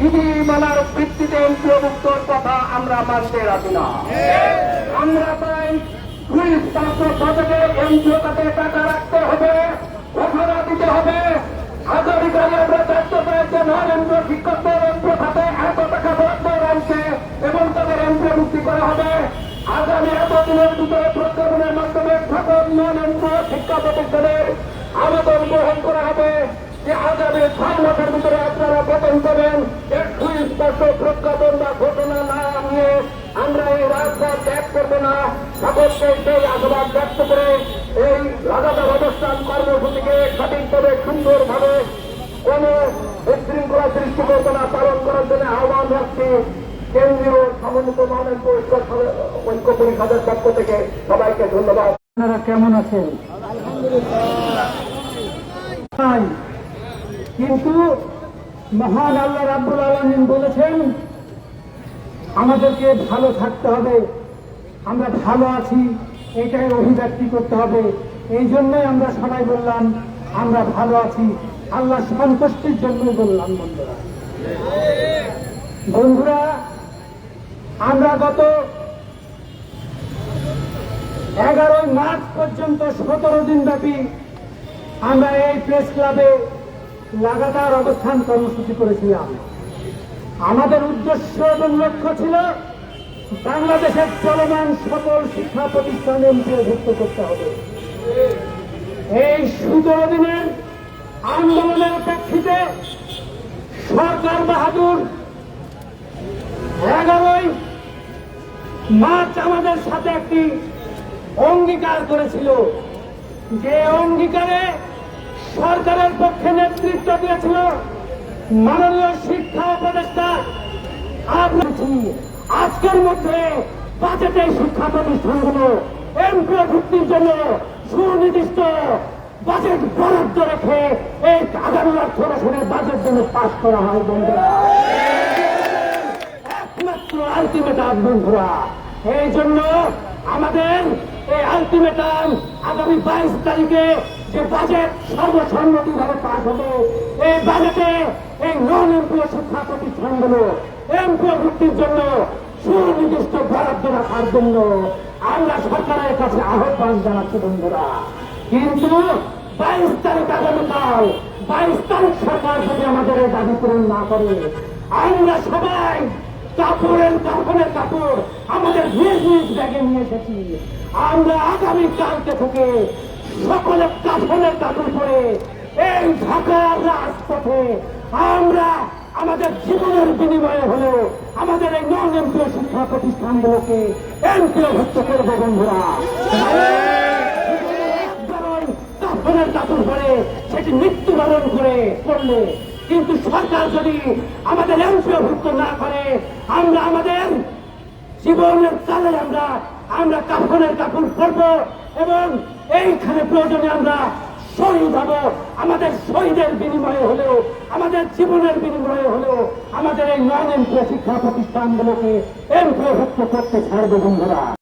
বিধিমালার ভিত্তিতে অন্তর্ভুক্তর কথা আমরা মানতে রাজি না। আমরা চাই দুই ছাত্র বাজেটে এনজিও তাতে টাকা রাখতে হবে, ঘোষণা দিতে হবে। আগামীকালে আমরা দেখতে পাই যে নরেন্দ্র শিক্ষক এনজিও খাতে এবং তাদের এনজিও মুক্তি করা হবে। আগামী এত দিনের ভিতরে প্রজ্ঞাপনের মাধ্যমে সকল শিক্ষা প্রতিষ্ঠানের আবেদন গ্রহণ আগামী ছয় মাসের ভিতরে আপনারা বেতন দেবেন এর সুস্পষ্ট প্রজ্ঞাপন বা ঘোষণা না নিয়ে আমরা এই রাজপথ ত্যাগ করব না। সকলকে সেই আশাবাদ ব্যক্ত করে এই লাগাতার অবস্থান কর্মসূচিকে সঠিকভাবে সুন্দরভাবে কোন বিশৃঙ্খলা সৃষ্টি করবে না পালন করার জন্য আহ্বান রাখছি কেন্দ্রীয় সমন্বিত মানব পরিষদ ঐক্য পরিষদের পক্ষ থেকে সবাইকে ধন্যবাদ। আপনারা কেমন আছেন? তাই কিন্তু মহান আল্লাহ রাব্বুল আলমিন বলেছেন, আমাদেরকে ভালো থাকতে হবে, আমরা ভালো আছি, এটাই অভিব্যক্তি করতে হবে। এই জন্যই আমরা সবাই বললাম, আমরা ভালো আছি। আল্লাহ সন্তুষ্টির জন্যই বললাম, বন্ধুরা। বন্ধুরা, আমরা গত এগারোই মার্চ পর্যন্ত সতেরো দিন ব্যাপী আমরা এই প্রেস ক্লাবে লাগাতার অবস্থান কর্মসূচি করেছিলাম। আমাদের উদ্দেশ্য এবং লক্ষ্য ছিল বাংলাদেশের চলমান সকল শিক্ষা প্রতিষ্ঠানে অন্তর্ভুক্ত করতে হবে। এই সতেরো দিনের আন্দোলনের প্রেক্ষিতে সরকার বাহাদুর এগারোই মার্চ আমাদের সাথে একটি অঙ্গীকার করেছিল। যে অঙ্গীকারে সরকারের পক্ষে নেতৃত্ব দিয়েছিল মাননীয় শিক্ষা উপদেষ্টা আজকের মধ্যে বাজেটে শিক্ষা প্রতিষ্ঠানগুলো এমপিও ভিত্তির জন্য সুনির্দিষ্ট বাজেট বরাদ্দ রেখে এই আগামী অর্থ বছরের বাজেট জন্য পাশ করা হয় বন্ধুরা। একমাত্র আলটিমেটাম বন্ধুরা। এই জন্য আমাদের এই আলটিমেটাম আগামী বাইশ তারিখে যে বাজেট সর্বসম্মতিভাবে পাশ হবে এই বাজেটে এই নন এমপিও শিক্ষা প্রতিষ্ঠানগুলো এমপিও ভিত্তির জন্য সুনির্দিষ্ট বরাদ্দ রাখার জন্য আমরা সরকারের কাছে আহ্বান জানাচ্ছি, বন্ধুরা। কিন্তু বাইশ তারিখ আগামীকাল, বাইশ তারিখ সরকার যদি আমাদের এই দাবি পূরণ না করে, আমরা সবাই কাপড়ের কাপড়ের কাপড় আমাদের নিয়ে এসেছি। আমরা আগামী কালকে থেকে সকলে কাপড়ের কাপড় পরে এই ঢাকার রাজপথে আমরা আমাদের জীবনের বিনিময়ে হলেও আমাদের এই নন এমপিও শিক্ষা প্রতিষ্ঠানগুলোকে এমপিও ভুক্ত করব, বন্ধুরা। পরে সেটি মৃত্যুবরণ করে করলে। কিন্তু সরকার যদি আমাদের অংশভুক্ত না করে, আমরা আমাদের জীবনের কালে আমরা আমরা কাফনের কাপড় করব এবং এইখানে প্রয়োজনে আমরা শহীদ হব। আমাদের শহীদের বিনিময়ে হলেও, আমাদের জীবনের বিনিময়ে হলেও, আমাদের এই নন এমপ্লয় শিক্ষা প্রতিষ্ঠানগুলোকে এমপ্লয়ভুক্ত করতে ছাড়বে বন্ধুরা।